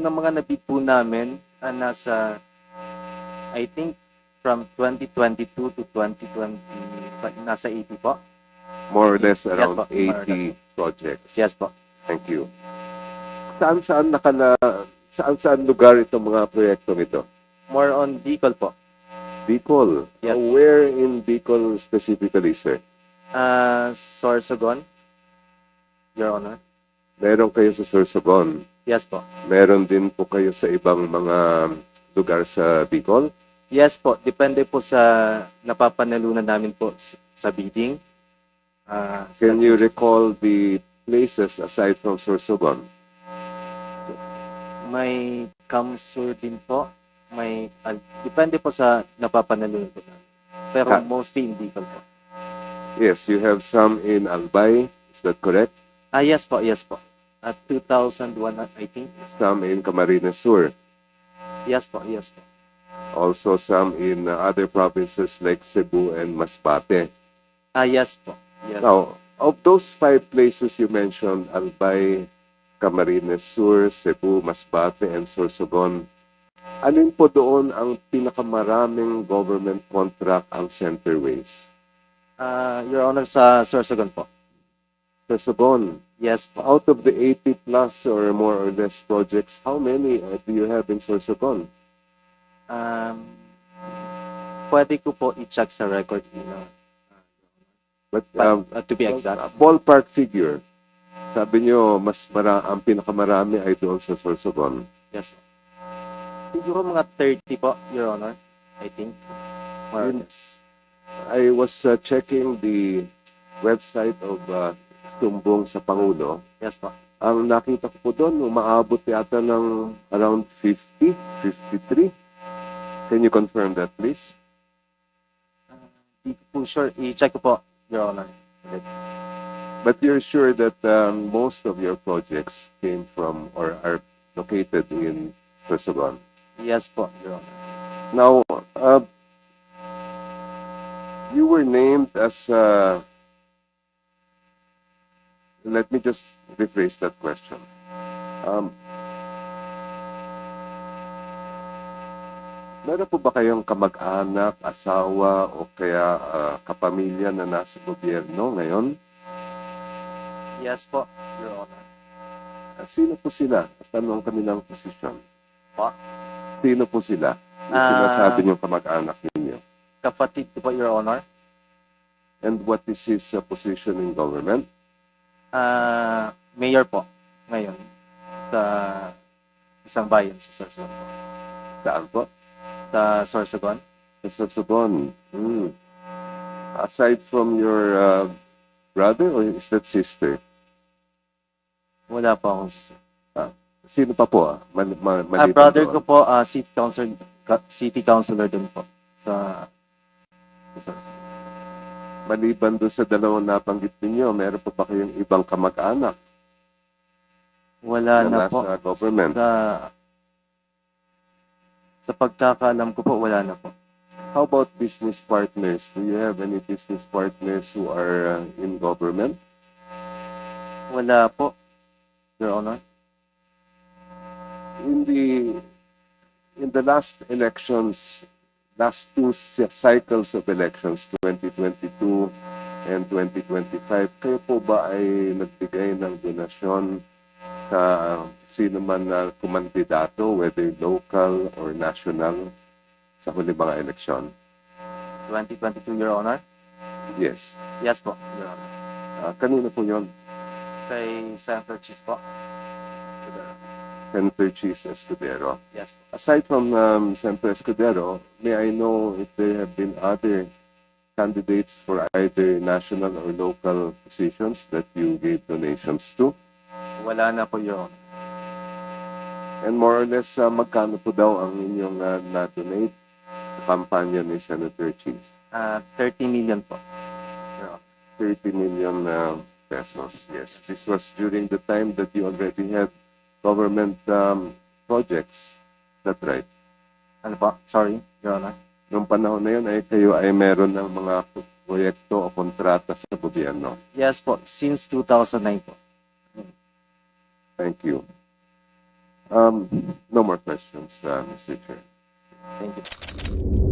ng mga nabid po namin, ah, nasa, I think, from 2022 to 2020, nasa 80 po. More or less Yes around po, or 80 projects. Yes po. Thank you. Saan saan nakala saan saan lugar itong mga proyektong ito? More on Bicol po. Bicol. Yes. Uh, Where in Bicol specifically, sir? Ah, Sorsogon, Your Honor. Meron kayo sa Sorsogon. Yes po. Meron din po kayo sa ibang mga lugar sa Bicol. Yes po, depende po sa napapanalunan namin po sa bidding. Sa- Can you recall the places aside from Sorsogon? may Kamsur din po. May, ah, depende po sa napapanalunan po namin. Pero Ah. mostly in Bicol po. Yes, you have some in Albay. Is that correct? Ah, yes po, yes po. At 2001, I think. Some in Camarines Sur. Yes po, yes po. Also some in uh, other provinces like Cebu and Masbate. Ah, yes po. Yes. Now, of those five places you mentioned, Albay, Camarines Sur, Cebu, Masbate, and Sorsogon, alin po doon ang pinakamaraming government contract ang Centerways? Ah, Your Honor, sa Sorsogon po. Sorsogon, Yes out of the 80 plus or more or less projects, how many uh, do you have in Sorsogon? Um, pwede ko po i-check sa record ina. But But, um, uh, to be exact. ballpark figure, sabi nyo, mas mara ang pinakamarami ay doon sa Sorsogon. Yes po. Siguro mga 30 po, Your Honor. I think. More or less. I was uh, checking the website of uh, Sumbong sa Pangulo. Yes po. Ang nakita ko po doon, umaabot yata ng around 50, 53. Can you confirm that, please? Di ko po sure. I-check ko po, Your Honor. But you're sure that um, most of your projects came from or are located in Sorsogon. Yes po, Your Honor. Now, uh, you were named as. Uh, let me just rephrase that question. Um, meron po ba kayong kamag-anak, asawa, o kaya uh, kapamilya na nasa gobyerno ngayon? Yes po, Your Honor. At sino po sila? At ano ang kanilang posisyon? Pa? Sino po sila? Yung Ah. sinasabi niyong kamag-anak ninyo. Kapatid ko po, Your Honor. And what is his uh, position in government? Ah, mayor po ngayon sa isang bayan sa Sorsogon po. Saan po? Sa Sorsogon. Sa Sorsogon. Hmm. Aside from your uh, brother or is that sister? Wala po akong sister. Sino pa po? ah? Man, ma, Ah, maliban brother ko po, ah, city councilor, city councilor din po sa, sa Sorsogon. Maliban doon sa dalawang nabanggit ninyo, meron pa ba kayong ibang kamag-anak Wala na na po. nasa government? Sa sa pagkakaalam ko po, wala na po. How about business partners? Do you have any business partners who are uh, in government? Wala po, Your Honor. in the in the last elections, last two cy- cycles of elections, 2022 and 2025, kayo po ba ay nagbigay ng donasyon sa sino man na kumandidato, whether local or national, sa huli mga eleksyon? 2022, Your Honor. Yes. Yes po, Your Honor. Ah, kanino po yon? Kay Senator Cheese po. Senator Cheese Escudero. Yes. Aside from um, Senator Escudero, may I know if there have been other candidates for either national or local positions that you gave donations to? Wala na po, Honor. And more or less, uh, magkano po daw ang inyong uh, na-donate sa kampanya ni Senator Cheese? Ah, 30 million po. Your Honor. 30 million uh, pesos. Yes, this was during the time that you already had government um, projects. Is that right? Ano po? Sorry, Your Honor. Noong panahon na yun, ay kayo ay meron ng mga proyekto o kontrata sa gobyerno. Yes po, since 2009 po. Thank you. Um, no more questions, uh, Mr. Chair. Thank you.